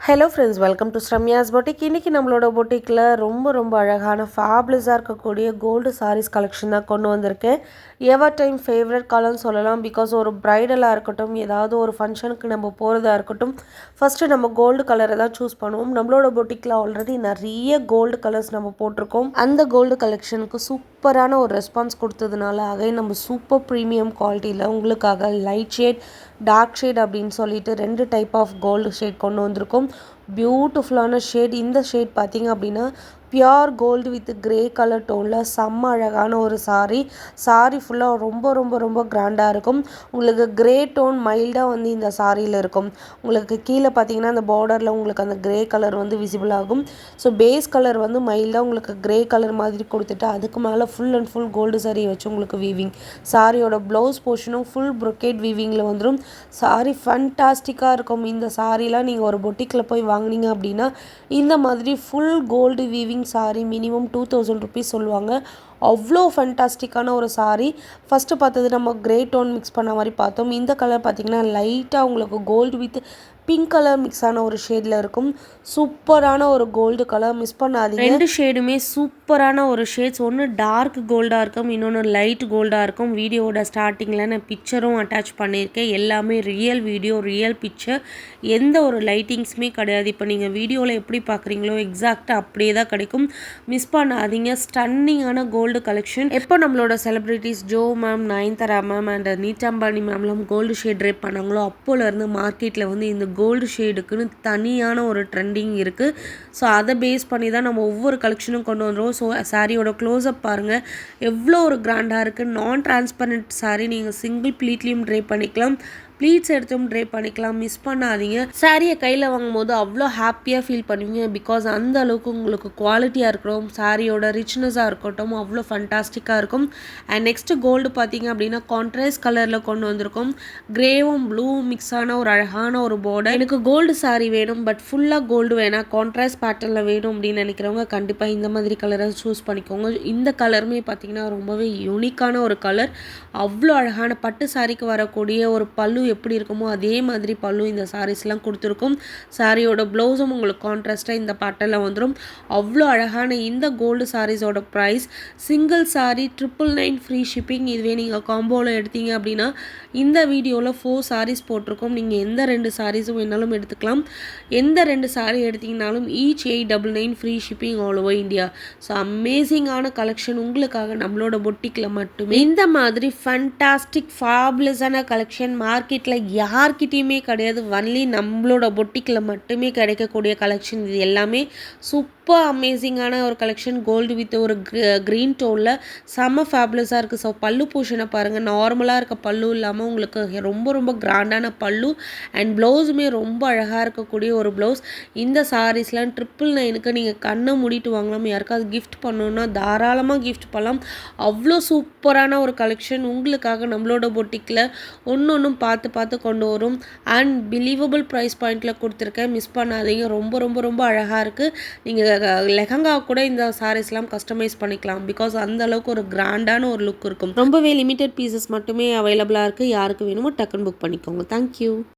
Hello friends welcome to Sramya's boutique இன்றைக்கி நம்மளோட பொட்டிக்கில் ரொம்ப ரொம்ப அழகான ஃபேப்லஸாக இருக்கக்கூடிய கோல்டு சாரீஸ் கலெக்ஷன் தான் கொண்டு வந்திருக்கேன் எவர் டைம் ஃபேவரட் கலர்னு சொல்லலாம். பிகாஸ் ஒரு ப்ரைடலாக இருக்கட்டும் ஏதாவது ஒரு ஃபங்க்ஷனுக்கு நம்ம போகிறதா இருக்கட்டும் ஃபஸ்ட்டு நம்ம கோல்டு கலரை தான் சூஸ் பண்ணுவோம். நம்மளோட பொட்டிக்கில் ஆல்ரெடி நிறைய கோல்டு கலர்ஸ் நம்ம போட்டிருக்கோம். அந்த கோல்டு கலெக்ஷனுக்கு சூப்பரான ஒரு ரெஸ்பான்ஸ் கொடுத்ததுனால அகை நம்ம சூப்பர் ப்ரீமியம் குவாலிட்டியில் உங்களுக்காக லைட் ஷேட் டார்க் ஷேட் அப்படின்னு சொல்லிட்டு ரெண்டு டைப் ஆஃப் கோல்டு ஷேட் கொண்டு வந்திருக்கோம். பியூட்டிஃபுல்லான ஷேட் இந்த ஷேட் பார்த்திங்க அப்படின்னா pure gold with grey colour டோனில் செம்ம அழகான ஒரு சாரீ சாரீ ஃபுல்லாக ரொம்ப ரொம்ப ரொம்ப கிராண்டாக இருக்கும். உங்களுக்கு கிரே டோன் மைல்டாக வந்து இந்த சாரியில் இருக்கும். உங்களுக்கு கீழே பார்த்தீங்கன்னா அந்த பார்டரில் உங்களுக்கு அந்த கிரே கலர் வந்து விசிபிள் ஆகும். ஸோ பேஸ் கலர் வந்து மைல்டாக உங்களுக்கு கிரே கலர் மாதிரி கொடுத்துட்டு அதுக்கு மேலே full and full gold sari வச்சு உங்களுக்கு வீவிங் சாரியோட ப்ளவுஸ் போர்ஷனும் ஃபுல் ப்ரொக்கேட் வீவிங்கில் வந்துடும் சாரி ஃபன்டாஸ்டிக்காக இருக்கும். இந்த சாரீலாம் நீங்கள் ஒரு பொட்டிக்கில் போய் வாங்கினீங்க அப்படின்னா இந்த மாதிரி full gold weaving matching sari minimum two thousand rupees சொல்லுவாங்க. அவ்வளோ ஃபண்டாஸ்டிக்கான ஒரு சாரீ ஃபஸ்ட்டு பார்த்தது நம்ம கிரே டோன் மிக்ஸ் பண்ண மாதிரி பார்த்தோம். இந்த கலர் பார்த்திங்கன்னா லைட்டாக உங்களுக்கு gold with pink colour mix ஆன ஒரு ஷேடில் இருக்கும். சூப்பரான ஒரு கோல்டு கலர் மிஸ் பண்ணாதீங்க. ரெண்டு ஷேடுமே சூப்பரான ஒரு ஷேட்ஸ் ஒன்று டார்க் கோல்டாக இருக்கும் இன்னொன்று லைட் கோல்டாக இருக்கும். வீடியோவோட ஸ்டார்டிங்கில் நான் பிக்சரும் அட்டாச் பண்ணியிருக்கேன். எல்லாமே ரியல் வீடியோ ரியல் பிக்சர் எந்த ஒரு லைட்டிங்ஸுமே கிடையாது. இப்போ நீங்கள் வீடியோவில் எப்படி பார்க்குறீங்களோ எக்ஸாக்டாக அப்படியே தான் கிடைக்கும். மிஸ் பண்ணாதீங்க. ஸ்டன்னிங்கான கோல்டு கலெக்ஷன் எப்போ நம்மளோட celebrities Jo ma'am Nayanthara ma'am and Nita Ambani மேம்லாம் gold shade drape பண்ணாங்களோ அப்போலேருந்து மார்க்கெட்டில் வந்து இந்த கோல்டு ஷேடுக்குன்னு தனியான ஒரு ட்ரெண்டிங் இருக்குது ஸோ அதை பேஸ் பண்ணி தான் நம்ம ஒவ்வொரு கலெக்ஷனும் கொண்டு வந்துடுவோம் ஸோ சாரியோட க்ளோஸ்அப் பாருங்கள் எவ்வளோ ஒரு கிராண்டாக இருக்குது நான் டிரான்ஸ்பரண்ட் சாரி நீங்கள் சிங்கிள் ப்ளீட்லேயும் ட்ரை பண்ணிக்கலாம். ப்ளீட்ஸ் எடுத்தும் ட்ரை பண்ணிக்கலாம். மிஸ் பண்ணாதீங்க. சாரியை கையில் வாங்கும்போது அவ்வளோ ஹாப்பியாக ஃபீல் பண்ணுவீங்க. பிகாஸ் அந்த அளவுக்கு உங்களுக்கு குவாலிட்டியாக இருக்கட்டும் சாரியோட ரிச்னஸாக இருக்கட்டும் அவ்வளோ ஃபண்டாஸ்டிக்காக இருக்கும். அண்ட் நெக்ஸ்ட்டு கோல்டு பார்த்தீங்க அப்படின்னா கான்ட்ராஸ்ட் கலரில் கொண்டு வந்திருக்கோம். கிரேவும் ப்ளூ மிக்ஸான ஒரு அழகான ஒரு பார்டர் எனக்கு கோல்டு சாரி வேணும் பட் ஃபுல்லாக கோல்டு வேணாம். கான்ட்ராஸ்ட் பேட்டர்னில் வேணும் அப்படின்னு நினைக்கிறவங்க கண்டிப்பாக இந்த மாதிரி கலரை சூஸ் பண்ணிக்கோங்க. இந்த கலருமே பார்த்தீங்கன்னா ரொம்பவே யூனிக்கான ஒரு கலர் அவ்வளோ அழகான பட்டு சாரிக்கு வரக்கூடிய ஒரு பல்லு எப்படி இருக்குமோ அதே மாதிரி பல்லு இந்த சாரீஸ்லாம் கொடுத்துருக்கும். சாரியோட ப்ளவுஸும் உங்களுக்கு கான்ட்ராஸ்ட்டாக இந்த பாட்டெல்லாம் வந்துடும் அவ்வளோ அழகான இந்த gold சாரீஸோட price single sari triple nine free shipping இதுவே நீங்கள் காம்போவில் எடுத்தீங்க அப்படின்னா இந்த வீடியோவில் ஃபோர் சாரீஸ் போட்டிருக்கோம். நீங்கள் எந்த ரெண்டு சாரீஸும் வேணாலும் எடுத்துக்கலாம். எந்த ரெண்டு sari எடுத்தீங்கனாலும் each eight double nine free shipping all over India so அமேசிங்கான கலெக்ஷன் உங்களுக்காக நம்மளோட பொட்டிக்கில் மட்டுமே. இந்த மாதிரி ஃபண்டாஸ்டிக் ஃபாப்லஸான கலெக்ஷன் மார்க்கெட் மார்க்கெட்டில் யார்கிட்டேயுமே கிடையாது. ஒன்லி நம்மளோட பொட்டிக்கில் மட்டுமே கிடைக்கக்கூடிய கலெக்ஷன் இது எல்லாமே சூப்பர் அமேசிங்கான ஒரு கலெக்ஷன் கோல்டு வித் ஒரு க்ரீன் டோனில் செம்ம ஃபேப்லஸாக இருக்குது ஸோ பல்லு பூஷனை பாருங்கள் நார்மலாக இருக்க பல்லு இல்லாமல் உங்களுக்கு ரொம்ப ரொம்ப கிராண்டான பல்லு அண்ட் ப்ளவுஸுமே ரொம்ப அழகாக இருக்கக்கூடிய ஒரு ப்ளவுஸ் இந்த சாரீஸ்லாம் ட்ரிப்பிள் நைனுக்கு நீங்கள் கண்ணை மூடிட்டு வாங்கலாம் யாருக்காவது கிஃப்ட் பண்ணணுன்னா தாராளமாக கிஃப்ட் பண்ணலாம். அவ்வளோ சூப்பரான ஒரு கலெக்ஷன் உங்களுக்காக நம்மளோட பொட்டிக்கில் ஒன்று ஒன்றும் பார்த்து பார்த்து பார்த்து கொண்டு வரும். அண்ட் பிலீவபிள் ப்ரைஸ் பாயிண்டில் கொடுத்துருக்கேன். மிஸ் பண்ணாதீங்க. ரொம்ப ரொம்ப ரொம்ப அழகாக இருக்குது நீங்கள் லெஹங்கா கூட இந்த சாரீஸ்லாம் கஸ்டமைஸ் பண்ணிக்கலாம். பிகாஸ் அந்த அளவுக்கு ஒரு கிராண்டான ஒரு லுக் இருக்கும். ரொம்பவே லிமிட்டெட் பீசஸ் மட்டுமே அவைலபிளாக இருக்குது யாருக்கு வேணுமோ டக்குன்னு புக் பண்ணிக்கோங்க. தேங்க்யூ